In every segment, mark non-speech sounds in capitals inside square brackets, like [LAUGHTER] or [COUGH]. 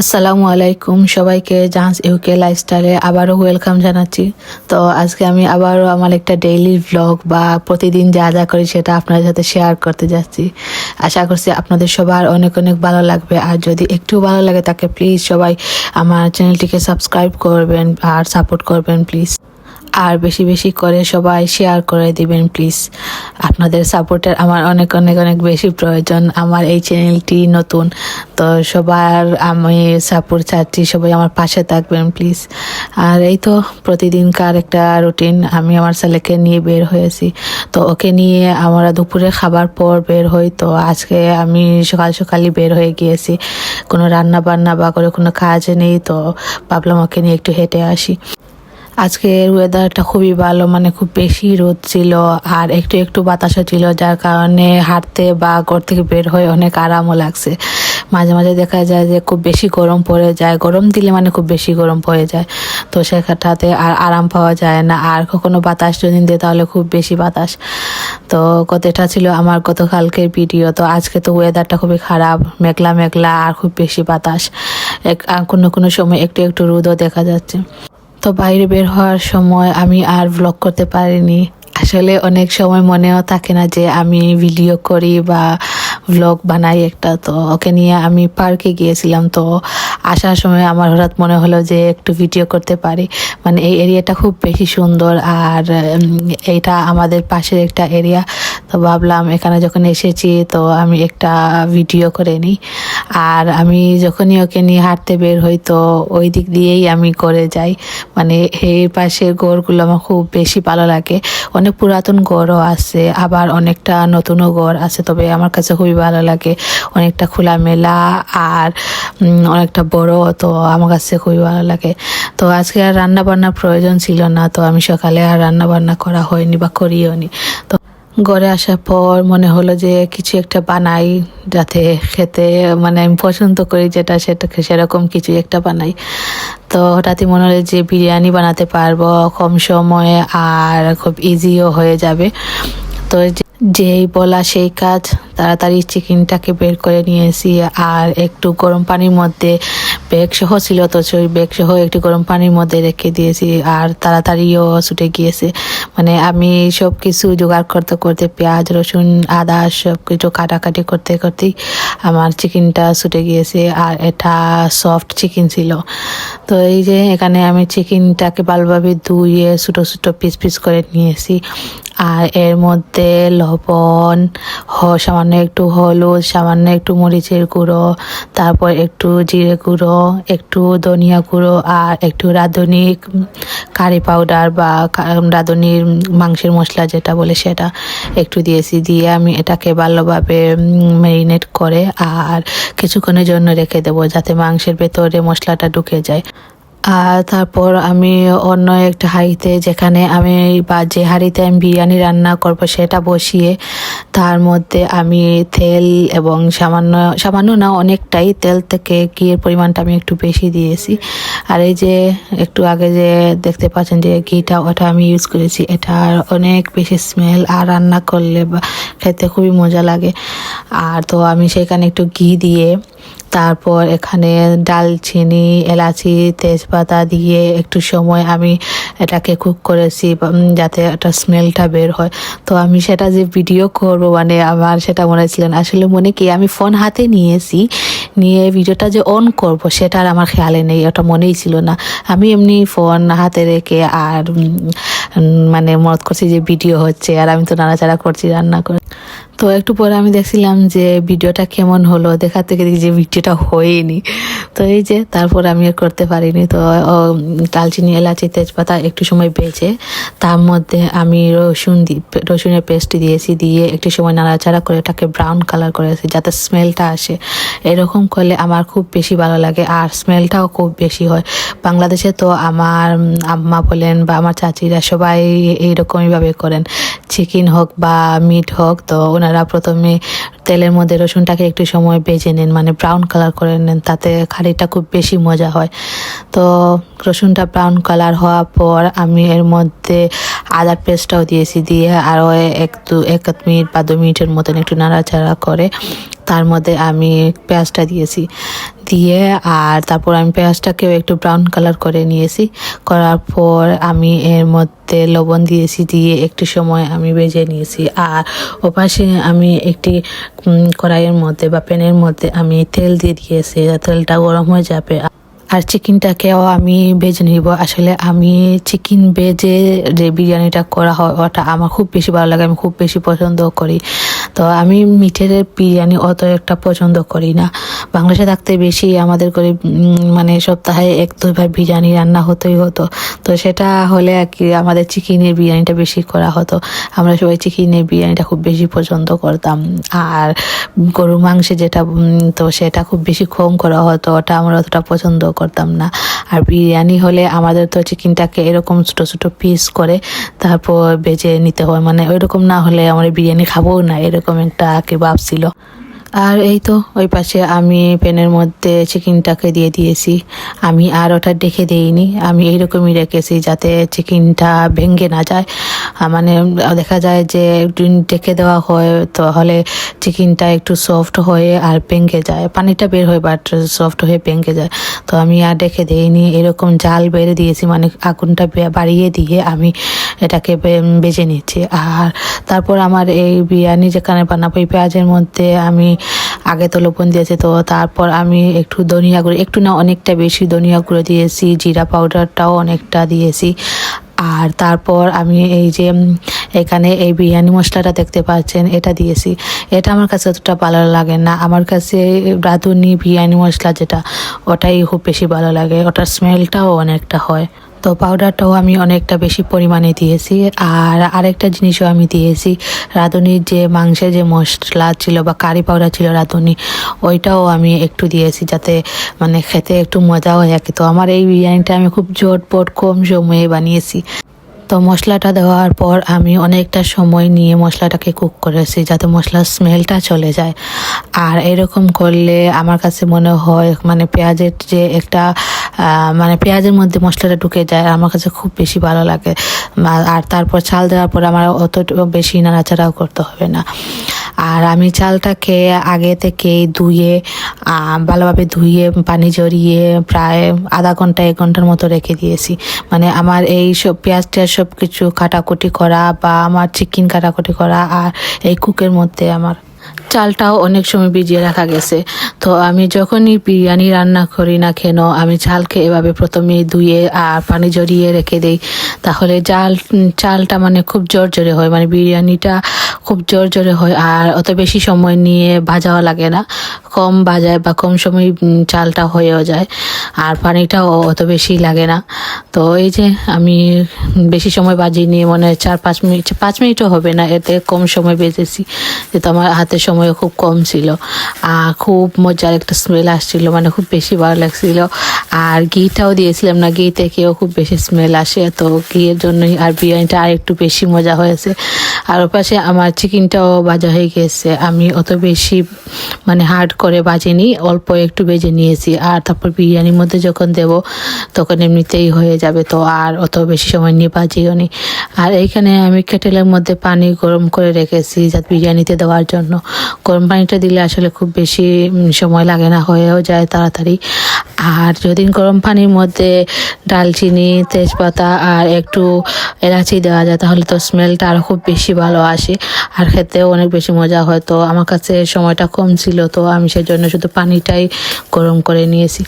আসসালামু আলাইকুম সবাইকে জাহাজ ইউকে লাইফস্টাইলে আবারও ওয়েলকাম জানাচ্ছি। তো আজকে আমি আবারও আমার একটা ডেইলি ব্লগ বা প্রতিদিন যা যা করি সেটা আপনাদের সাথে শেয়ার করতে যাচ্ছি। আশা করছি আপনাদের সবার অনেক অনেক ভালো লাগবে। আর যদি একটু ভালো লাগে তাকে প্লিজ সবাই আমার চ্যানেলটিকে সাবস্ক্রাইব করবেন আর সাপোর্ট করবেন প্লিজ আর বেশি বেশি করে সবাই শেয়ার করে দিবেন প্লিজ আপনাদের সাপোর্টের আমার অনেক অনেক অনেক বেশি প্রয়োজন। আমার এই চ্যানেলটি নতুন, তো সবার আমি সাপোর্ট চাচ্ছি, সবাই আমার পাশে থাকবেন প্লিজ আর এই তো প্রতিদিনকার একটা রুটিন আমি আমার ছেলেকে নিয়ে বের হয়েছি। তো ওকে নিয়ে আমরা দুপুরে খাবার পর বের হই, তো আজকে আমি সকাল সকালই বের হয়ে গিয়েছি। কোনো রান্না বান্না বা করে কোনো কাজ নেই, তো ভাবলাম ওকে নিয়ে একটু হেঁটে আসি। আজকের ওয়েদারটা খুবই ভালো মানে খুব বেশি রোদ ছিল আর একটু একটু বাতাসও ছিল, যার কারণে হাঁটতে বা ঘর থেকে বের হয়ে অনেক আরামও লাগছে। মাঝে মাঝে দেখা যায় যে খুব বেশি গরম পড়ে যায়, গরম দিলে মানে খুব বেশি গরম পড়ে যায়। তো সেখানটাতে আর আরাম পাওয়া যায় না, আর কখনো বাতাস যদি দেয় তাহলে খুব বেশি বাতাস। তো কতটা ছিল আমার গতকালকের ভিডিও তো আজকে তো ওয়েদারটা খুবই খারাপ, মেঘলা মেঘলা আর খুব বেশি বাতাস। এক কোনো কোনো সময় একটু একটু রোদও দেখা যাচ্ছে। তো বাইরে বের হওয়ার সময় আমি আর ব্লগ করতে পারিনি। আসলে অনেক সময় মনেও থাকে না যে আমি ভিডিও করি বা ব্লগ বানাই একটা, তো ওকে নিয়ে আমি পার্কে গিয়েছিলাম। তো আসার সময় আমার হঠাৎ মনে হলো যে একটু ভিডিও করতে পারি। মানে এই এরিয়াটা খুব বেশি সুন্দর আর এইটা আমাদের পাশের একটা এরিয়া তো ভাবলাম এখানে যখন এসেছি, তো আমি একটা ভিডিও করে নিই। আর আমি যখনই ওকে নিয়ে হাঁটতে বের হই, তো ওই দিক দিয়েই আমি করে যাই। মানে এই পাশের গড়গুলো আমার খুব বেশি ভালো লাগে। অনেক পুরাতন গড়ও আছে, আবার অনেকটা নতুনও গড় আছে, তবে আমার কাছে খুবই ভালো লাগে। অনেকটা খোলামেলা আর অনেকটা বড়, তো আমার কাছে খুবই ভালো লাগে। তো আজকে আর রান্না বান্নার প্রয়োজন ছিল না, তো আমি সকালে আর রান্না বান্না করা হয়নি বা করিও নি তো ঘরে আসার পর মনে হলো যে কিছু একটা বানাই, যাতে খেতে মানে আমি পছন্দ করি যেটা সেটাকে সেরকম কিছু একটা বানাই। তো হঠাৎই মনে হলো যে বিরিয়ানি বানাতে পারব কম সময়ে, আর খুব ইজিও হয়ে যাবে। তো যেই বলা সেই কাজ, তাড়াতাড়ি চিকেনটাকে বের করে নিয়েছি। আর একটু গরম পানির মধ্যে বেগ সহ ছিল তো সেই বেগ সহ একটু গরম পানির মধ্যে রেখে দিয়েছি। আর তাড়াতাড়িও ছুটে গিয়েছে। মানে আমি সব কিছু জোগাড় করতে করতে পেঁয়াজ, রসুন, আদা সব কিছু কাটাকাটি করতে করতেই আমার চিকেনটা ছুটে গিয়েছে। আর এটা সফট চিকেন ছিল। তো এই যে এখানে আমি চিকেনটাকে ভালোভাবে ধুয়ে ছোটো ছোটো পিস পিস করে নিয়েছি। আর এর মধ্যে লবণ, হ, সামান্য একটু হলুদ, সামান্য একটু মরিচের গুঁড়ো, তারপর একটু জিরে গুঁড়ো, একটু ধনিয়া গুঁড়ো আর একটু রাঁধুনি কারি পাউডার বা রাঁধুনির মাংসের মশলা যেটা বলে সেটা একটু দিয়েছি, দিয়ে আমি এটাকে ভালোভাবে ম্যারিনেট করে আর কিছুক্ষণের জন্য রেখে দেবো যাতে মাংসের ভেতরে মশলাটা ঢুকে যায়। আর তারপর আমি অন্য একটা হাঁড়িতে যেখানে আমি বা যে হাঁড়িতে আমি বিরিয়ানি রান্না করব সেটা বসিয়ে তার মধ্যে আমি তেল এবং সামান্য সামান্য না, অনেকটাই তেল থেকে ঘিয়ের পরিমাণটা আমি একটু বেশি দিয়েছি। আর এই যে একটু আগে যে দেখতে পাচ্ছেন যে ঘিটা, ওটা আমি ইউজ করেছি। এটার অনেক বেশি স্মেল আর রান্না করলে বা খেতে খুবই মজা লাগে। আর তো আমি সেখানে একটু ঘি দিয়ে তারপর এখানে ডালচিনি, এলাচি, তেজপাতা দিয়ে একটু সময় আমি এটাকে কুক করেছি যাতে একটা স্মেলটা বের হয়। তো আমি সেটা যে ভিডিও করব মানে আমার সেটা মনে ছিল না। আসলে মনে কি, আমি ফোন হাতে নিয়েছি, নিয়ে ভিডিওটা যে অন করব, সেটা আর আমার খেয়ালে নেই, ওটা মনেই ছিল না। আমি এমনি ফোন হাতে রেখে আর মানে মত করছি যে ভিডিও হচ্ছে, আর আমি তো নাড়াচাড়া করছি, রান্না করে তো একটু পরে আমি দেখছিলাম যে ভিডিওটা কেমন হলো, দেখার থেকে দেখি যে ভিডিওটা হয়নি। তো এই যে তারপর আমি করতে পারিনি। তো দালচিনি এলাচি, তেজপাতা একটু সময় বেজে তার মধ্যে আমি রসুন রসুনের পেস্ট দিয়েছি, দিয়ে একটু সময় নাড়াচাড়া করে এটাকে ব্রাউন কালার করেছি, যাতে স্মেলটা আসে। এরকম করলে আমার খুব বেশি ভালো লাগে, আর স্মেলটাও খুব বেশি হয়। বাংলাদেশে তো আমার আম্মা বলেন বা আমার চাচিরা সবাই এইরকমইভাবে করেন। চিকেন হোক বা মিট হোক, তো ওনারা প্রথমে তেলের মধ্যে রসুনটাকে একটু সময় বেজে নিন মানে ব্রাউন কালার করে নেন, তাতে খাড়িটা খুব বেশি মজা হয়। তো রসুনটা ব্রাউন কালার হওয়ার পর আমি এর মধ্যে আদার পেস্টটাও দিয়েছি, দিয়ে আরও এক দু, এক মিনিট বা দু মিনিটের মতন একটু নাড়াচাড়া করে তার মধ্যে আমি পেঁয়াজটা দিয়েছি। দিয়ে আর তারপর আমি পেঁয়াজটাকেও একটু ব্রাউন কালার করে নিয়েছি। করার পর আমি এর মধ্যে লবণ দিয়েছি, দিয়ে একটু সময় আমি ভেজে নিয়েছি। আর ওপাশে আমি একটি কড়াইয়ের মধ্যে বা প্যানের মধ্যে আমি তেল দিয়ে দিয়েছি তেলটা গরম হয়ে যাবে। আর চিকেনটাকেও আমি ভেজে নিব। আসলে আমি চিকেন ভেজে যে বিরিয়ানিটা করা হয়, ওটা আমার খুব বেশি ভালো লাগে, আমি খুব বেশি পছন্দ করি। তো আমি মিঠের বিরিয়ানি অত একটা পছন্দ করি না। বাংলাদেশে থাকতে বেশি আমাদের করে মানে সপ্তাহে এক দুইবার বিরিয়ানি রান্না হতোই হতো। তো সেটা হলে আর কি আমাদের চিকেনের বিরিয়ানিটা বেশি করা হতো। আমরা সবাই চিকেনের বিরিয়ানিটা খুব বেশি পছন্দ করতাম। আর গরু মাংসে যেটা তো সেটা খুব বেশি কম করা হতো। ওটা আমরা অতটা পছন্দ করতাম না। আর বিরিয়ানি হলে আমাদের তো চিকেনটাকে এরকম ছোটো ছোটো পিস করে তারপর বেজে নিতে হয়। মানে ওইরকম না হলে আমরা বিরিয়ানি খাব না। এরকম একটা আঁকে ভাব ছিল। আর এই তো, ওই পাশে আমি প্যানের মধ্যে চিকেনটাকে দিয়ে দিয়েছি। আমি আর ওটা ডেকে দিইনি। আমি এইরকমই রেখেছি যাতে চিকেনটা ভেঙে না যায়। মানে দেখা যায় যে ডেকে দেওয়া হয়, তাহলে চিকেনটা একটু সফট হয়ে আর ভেঙে যায়। পানিটা বের হয় বাট সফট হয়ে ভেঙে যায়। তো আমি আর ডেকে দিইনি। এরকম জাল বেড়ে দিয়েছি মানে আগুনটা বাড়িয়ে দিয়ে আমি এটাকে বেজে নিচ্ছি। আর তারপর আমার এই বিরিয়ানি যেখানে বানাবো, এই পেঁয়াজের মধ্যে আমি আগে তো লবণ দিয়েছে, তো তারপর আমি একটু ধনিয়া গুঁড়ো, একটু না অনেকটা বেশি ধনিয়া গুঁড়ো দিয়েছি, জিরা পাউডারটাও অনেকটা দিয়েছি। আর তারপর আমি এই যে এখানে এই বিরিয়ানি মশলাটা দেখতে পাচ্ছেন, এটা দিয়েছি। এটা আমার কাছে অতটা ভালো লাগে না। আমার কাছে রাঁধুনি বিরিয়ানি মশলা যেটা, ওটাই খুব বেশি ভালো লাগে। ওটার স্মেলটাও অনেকটা হয়। তো পাউডারটাও আমি অনেকটা বেশি পরিমাণে দিয়েছি। আর আরেকটা জিনিসও আমি দিয়েছি, রাঁধুনির যে মাংসের যে মশলা ছিল বা কারি পাউডার ছিল রাঁধুনি, ওইটাও আমি একটু দিয়েছি যাতে মানে খেতে একটু মজাও থাকে তো আমার এই বিরিয়ানিটা আমি খুব জটপট কম সময়ে বানিয়েছি। তো মশলাটা দেওয়ার পর আমি অনেকটা সময় নিয়ে মশলাটাকে কুক করেছি যাতে মশলার স্মেলটা চলে যায়। আর এরকম করলে আমার কাছে মনে হয় মানে পেঁয়াজের যে একটা মানে পেঁয়াজের মধ্যে মশলাটা ঢুকে যায়, আমার কাছে খুব বেশি ভালো লাগে। আর- তারপর চাল দেওয়ার পর আমার অত বেশি নাড়াচাড়াও করতে হবে না। আর আমি চালটাকে আগে থেকে ধুয়ে ভালোভাবে ধুয়ে, পানি জড়িয়ে প্রায় আধা ঘণ্টা, এক ঘণ্টার মতো রেখে দিয়েছি। মানে আমার এই সব পেঁয়াজ টেয়াজ সব কিছু কাটাকুটি করা বা আমার চিকেন কাটাকুটি করা আর এই কুকের মধ্যে আমার চালটাও অনেক সময় ভিজিয়ে রাখা গেছে। তো আমি যখনই বিরিয়ানি রান্না করি না কেন, আমি চালকে এভাবে প্রথমে ধুয়ে আর পানি জড়িয়ে রেখে দেই। তাহলে চাল চালটা মানে খুব জোর জোরে হয় মানে বিরিয়ানিটা খুব জোর জোরে হয় আর অত বেশি সময় নিয়ে ভাজাও লাগে না। কম ভাজায় বা কম সময় চালটা হয়েও যায় আর পানিটাও অত বেশি লাগে না। তো এই যে আমি বেশি সময় বাজিয়ে নিয়ে মনে হয় চার পাঁচ মিনিট, পাঁচ মিনিটও হবে না, এতে কম সময় বেজেছি যেহেতু আমার হাতে সময়ও খুব কম ছিল। খুব মজার একটা স্মেল আসছিল মানে খুব বেশি ভালো লাগছিল। আর ঘিটাও দিয়েছিলাম না, ঘি থেকেও খুব বেশি স্মেল আসে। তো ঘিয়ের জন্যই আর বিরিয়ানিটা আর একটু বেশি মজা হয়েছে। আর ওপাশে আমার চিকেনটাও ভাজা হয়ে গেছে। আমি অত বেশি মানে হার্ড করে বাজিনি অল্প একটু বেজে নিয়েছি। আর তারপর বিরিয়ানির মধ্যে যখন দেব, তখন এমনিতেই হয়ে যাবে। তো আর অত বেশি সময় নিয়ে বাজিও নি। আর এইখানে আমি কেটেলের মধ্যে পানি গরম করে রেখেছি, যাতে বিরিয়ানিতে দেওয়ার জন্য। গরম পানিটা দিলে আসলে খুব বেশি সময় লাগে না, হয়েও যায় তাড়াতাড়ি। আর যদি গরম পানির মধ্যে ডালচিনি, তেজপাতা আর একটু এলাচি দেওয়া যায়, তাহলে তো স্মেলটা আরও খুব বেশি ভালো আসে। আর খেতেও অনেক বেশি মজা হয়। তো আমার কাছে সময়টা কম ছিল, তো আমি সেজন্য শুধু পানিটাই গরম করে নিয়েছি।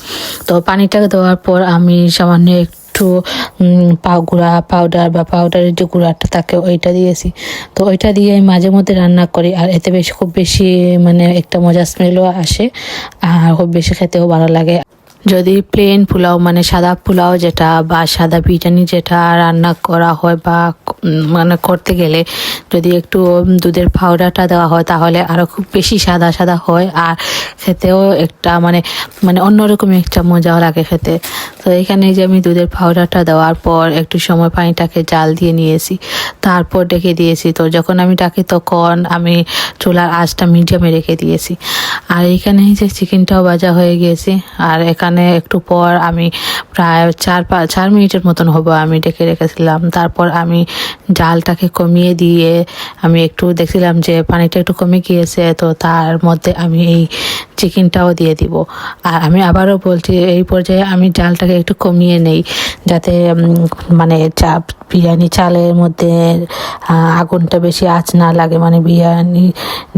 তো পানিটা দেওয়ার পর আমি সামান্য একটু পাউ গুঁড়া পাউডার বা পাউডারের যে গুঁড়াটা থাকে, ওইটা দিয়েছি। তো ওইটা দিয়ে আমি মাঝে মধ্যে রান্না করি, আর এতে বেশি খুব বেশি মানে একটা মজা স্মেলও আসে, আর খুব বেশি খেতেও ভালো লাগে। যদি প্লেন পোলাও মানে সাদা পোলাও যেটা বা সাদা বিরিয়ানি যেটা রান্না করা হয় বা মানে করতে গেলে যদি একটু দুধের পাউডারটা দেওয়া হয়, তাহলে আরও খুব বেশি সাদা সাদা হয়। আর খেতেও একটা মানে মানে অন্যরকম একটা মজাও লাগে খেতে। তো এখানে যে আমি দুধের পাউডারটা দেওয়ার পর একটু সময় পানিটাকে জাল দিয়ে নিয়েছি। তারপর ডেকে দিয়েছি। তো যখন আমি ডাকি, তখন আমি চুলার আঁচটা মিডিয়ামে রেখে দিয়েছি। আর এখানে যে চিকেনটাও ভাজা হয়ে গিয়েছে। আর এখানে এখানে একটু পর আমি প্রায় চার পাঁচ চার মিনিটের মতন হব আমি ডেকে রেখেছিলাম। তারপর আমি জালটাকে কমিয়ে দিয়ে আমি একটু দেখছিলাম যে পানিটা একটু কমে গিয়েছে, তো তার মধ্যে আমি এই চিকেনটাও দিয়ে দিব। আর আমি আবারও বলছি, এই পর্যায়ে আমি জালটাকে একটু কমিয়ে নেই, যাতে মানে চাপ বিরিয়ানি চালের মধ্যে আগুনটা বেশি আঁচ না লাগে মানে বিরিয়ানি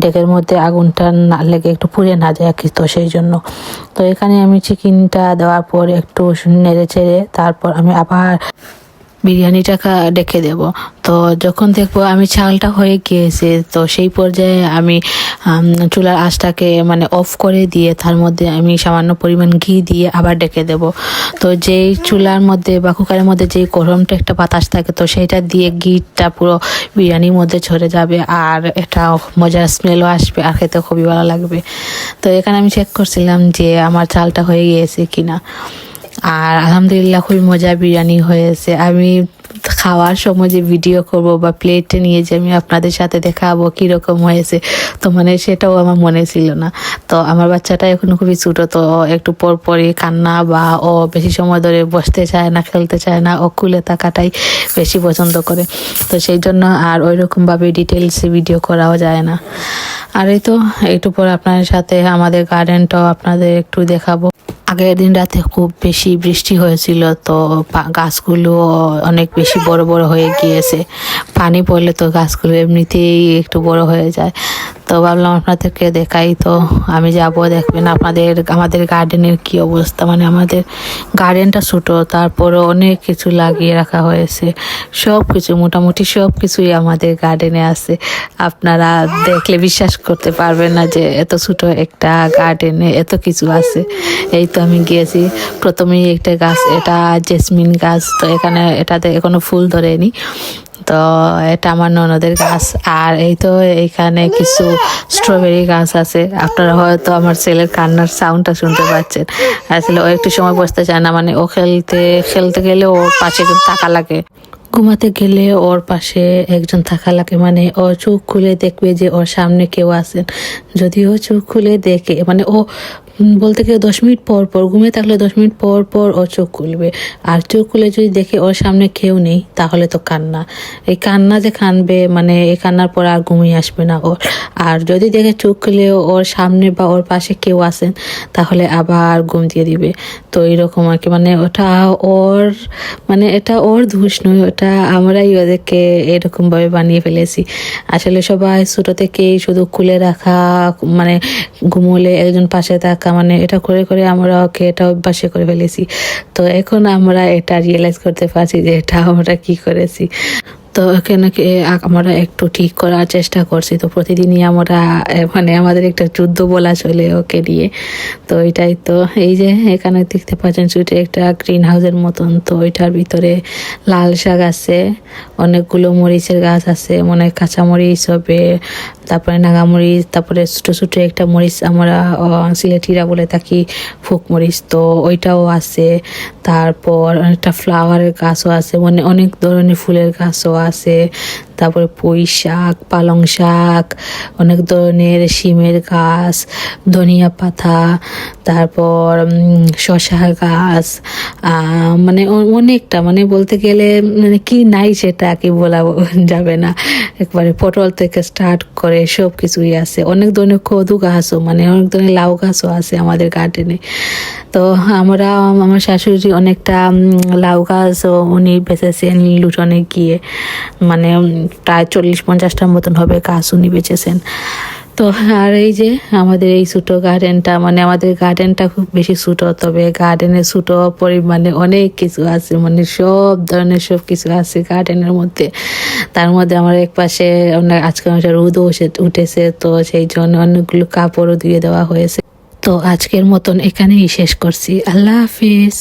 ডেকের মধ্যে আগুনটা না লেগে একটু পুড়ে না যায় কি, তো সেই জন্য। তো এখানে আমি চিকেনটা দেওয়ার পর একটু নেড়ে চেড়ে তারপর আমি আবার বিরিয়ানিটাকে ডেকে দেব। তো যখন দেখব আমি চালটা হয়ে গিয়েছে, তো সেই পর্যায়ে আমি চুলার আঁচটাকে মানে অফ করে দিয়ে তার মধ্যে আমি সামান্য পরিমাণ ঘি দিয়ে আবার ডেকে দেব। তো যেই চুলার মধ্যে বা কুকারের মধ্যে যেই গরমটা একটা বাতাস থাকে, তো সেইটা দিয়ে ঘিটা পুরো বিরিয়ানির মধ্যে ছড়ে যাবে আর এটা মজার স্মেলও আসবে আর খেতে খুবই ভালো লাগবে। তো এখানে আমি চেক করছিলাম যে আমার চালটা হয়ে গিয়েছে কিনা। আর আলহামদুলিল্লাহ খুবই মজা বিরিয়ানি হয়েছে। আমি খাওয়ার সময় যে ভিডিও করব বা প্লেটে নিয়ে যে আমি আপনাদের সাথে দেখাবো কীরকম হয়েছে, তো মানে সেটাও আমার মনে ছিল না। তো আমার বাচ্চাটা এখন খুবই ছোটো, তো একটু পর পরই কান্না বা ও বেশি সময় ধরে বসতে চায় না, খেলতে চায় না, ও খুলে থাকাটাই বেশি পছন্দ করে। তো সেই জন্য আর ওই রকমভাবে ডিটেলসে ভিডিও করাও যায় না। আর এই তো, একটু পর আপনাদের সাথে আমাদের গার্ডেনটাও আপনাদের একটু দেখাবো। আগের দিন রাতে খুব বেশি বৃষ্টি হয়েছিল, তো গাছগুলো অনেক বেশি বড় বড় হয়ে গিয়েছে। পানি পড়লে তো গাছগুলো এমনিতেই একটু বড় হয়ে যায়। তো ভাবলাম আপনাদেরকে দেখাই। তো আমি যাব, দেখবেন আপনাদের, আমাদের গার্ডেনের কি অবস্থা। মানে আমাদের গার্ডেনটা ছোটো তারপরে অনেক কিছু লাগিয়ে রাখা হয়েছে। সব কিছু মোটামুটি সব কিছুই আমাদের গার্ডেনে আছে। আপনারা দেখলে বিশ্বাস করতে পারবেন না যে এত ছোট একটা গার্ডেনে এত কিছু আছে। এই তো আমি গিয়েছি। প্রথমেই একটা গাছ, এটা জেসমিন গাছ। তো এখানে এটাতে এখনও ফুল ধরেনি। তো এটা আমার ননদের গাছ। আর এই তো এখানে কিছু স্ট্রবেরি গাছ আছে। আপনারা হয়তো আমার ছেলের কান্নার সাউন্ডটা শুনতে পাচ্ছেন। আসলে ও একটু সময় বসতে চায় না মানে ও খেলতে খেলতে গেলে ওর পাশে টাকা লাগে। ঘুমাতে গেলে ওর পাশে একজন থাকা লাগে মানে ও চোখ খুলে দেখবে যে ওর সামনে কেউ আছেন। যদি ও চোখ খুলে দেখে মানে ও বলতে গেলে দশ মিনিট পর পর, ঘুমিয়ে থাকলে দশ মিনিট পর পর ও চোখ খুলবে। আর চোখ খুলে যদি দেখে ওর সামনে কেউ নেই, তাহলে তো কান্না। এই কান্না যে কানবে মানে এই কান্নার পর আর ঘুমিয়ে আসবে না ওর। আর যদি দেখে চোখ খুলে ওর সামনে বা ওর পাশে কেউ আসেন, তাহলে আবার ঘুম দিয়ে দিবে। তো এইরকম আর কি মানে ওটা ওর মানে এটা ওর দোষ নয়, ওটা আমরাই ওদেরকে এরকমভাবে বানিয়ে ফেলেছি। আসলে সবাই ছোটো থেকেই শুধু খুলে রাখা মানে ঘুমোলে একজন পাশে থাকা মানে এটা করে করে আমরা ওকে এটা অভ্যাসে করে ফেলেছি। তো এখন আমরা এটা রিয়েলাইজ করতে পারছি যে এটা আমরা কি করেছি। তো এখানে আমরা একটু ঠিক করার চেষ্টা করছি। তো প্রতিদিনই আমরা মানে আমাদের একটা যুদ্ধ বলা চলে ওকে নিয়ে। তো এটাই তো, এই যে এখানে দেখতে পাচ্ছেন ছুটে একটা গ্রিন হাউসের মতন। তো ওইটার ভিতরে লাল শাক আছে, অনেকগুলো মরিচের গাছ আছে, মনে হয় কাঁচা মরিচ হবে, তারপরে নাগামরিচ, তারপরে ছোটো ছোটো একটা মরিচ আমরা সিলেটিরা বলে থাকি ফুক মরিচ। তো ওইটাও আছে, তারপর একটা ফ্লাওয়ারের গাছও আছে মানে অনেক ধরনের ফুলের গাছও আছে, তারপরে পুঁই শাক পালং শাক অনেক ধরনের শিমের গাছ, ধনিয়া পাতা, তারপর শসা গাছ মানে অনেকটা মানে বলতে গেলে মানে কি নাই সেটা কি বলা [LAUGHS] যাবে না। একবারে পটল থেকে স্টার্ট করে সব কিছুই আছে। অনেক ধরনের কদু গাছও মানে অনেক ধরনের লাউ গাছও আছে আমাদের গার্ডেনে তো আমরা, আমার শাশুড়ি অনেকটা লাউ গাছও উনি বেঁচেছেন লুটনে গিয়ে। মানে প্রায় চল্লিশ পঞ্চাশটার মতন হবে গাছ উনি বেঁচেছেন। তো আর এই যে আমাদের এই ছোটো গার্ডেনটা মানে আমাদের গার্ডেনটা খুব বেশি ছোটো, তবে গার্ডেনে ছোটো পরিমাণে অনেক কিছু আছে মানে সব ধরনের সব কিছু আছে গার্ডেনের মধ্যে। তার মধ্যে আমার এক পাশে আজকে আমার রোদও উঠেছে, তো সেই জন্য অনেকগুলো কাপড়ও দিয়ে দেওয়া হয়েছে। তো আজকের মতন এখানেই শেষ করছি। আল্লাহ হাফিজ।